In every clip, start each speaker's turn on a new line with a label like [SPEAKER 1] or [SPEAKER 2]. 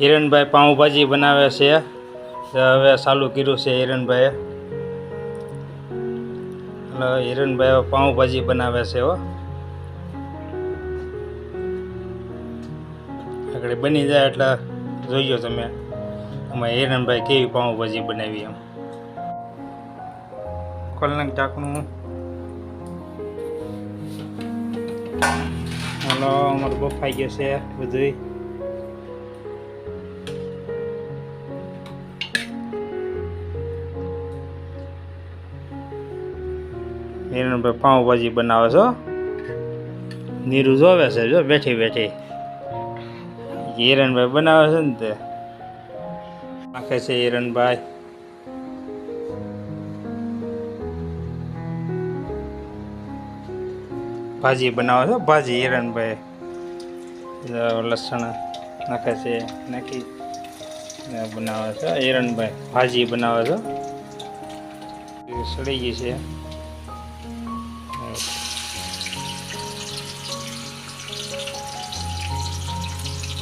[SPEAKER 1] હિરણભાઈ પાઉંભાજી બનાવે છે. હવે ચાલુ કર્યું છે હિરણભાઈએ. એટલે હિરણભાઈ પાઉંભાજી બનાવે છે હો. આગળ બની જાય એટલે જોઈજો તમે. અમે હિરણભાઈ કેવી પાઉંભાજી બનાવી એમ. કોલનાક ઢાંકણું. હાલો અમારું બફાઈ ગયું છે બધું હિરણભાઈ પાઉંભાજી બનાવે છો. નીરુ જોવે છે, જો બેઠી બેઠી. હિરણભાઈ બનાવે છે ને તે. નાખે છે હિરણભાઈ. ભાજી બનાવે છે, ભાજી હિરણભાઈ. લસણ નાખે છે, નાખી બનાવે છે. હિરણભાઈ ભાજી બનાવે છે. સડી ગઈ છે.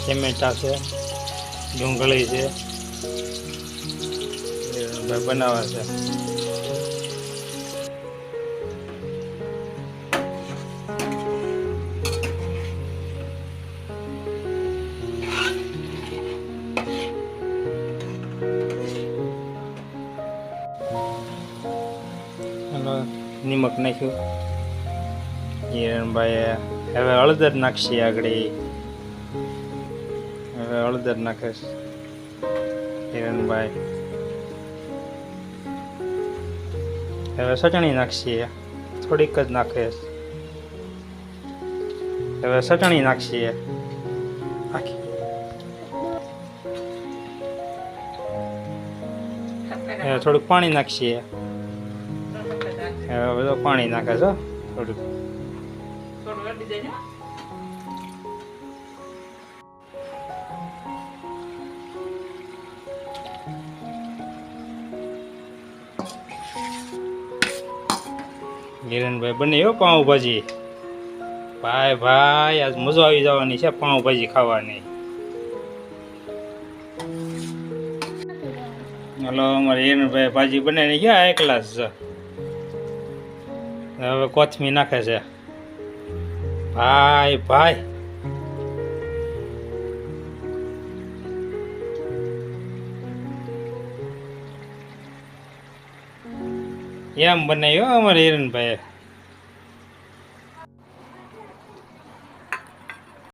[SPEAKER 1] ટમેટા છે ડુંગળી છે બનાવે છે. નિમક નાખ્યું. હિરણભાઈ હવે હળદર નાખશી આગળ હવે હળદર નાખે છે હિરણભાઈ હવે ચટણી નાખશીએ થોડીક જ નાખે હવે ચટણી નાખશીએ આખી. હવે થોડુંક પાણી નાખશીએ હવે બધું પાણી નાખે છે હો, થોડુંક હિરણભાઈ બને હો પાઉંભાજી. ભાઈ ભાઈ આજ મજો આવી જવાની છે પાઉંભાજી ખાવાની. હલો અમારે હિરણભાઈ ભાજી બને ગયા એકલા જ હવે કોથમી નાખે છે. ભાઈ ભાઈ. એમ બનાવ્યો અમારે હિરણભાઈ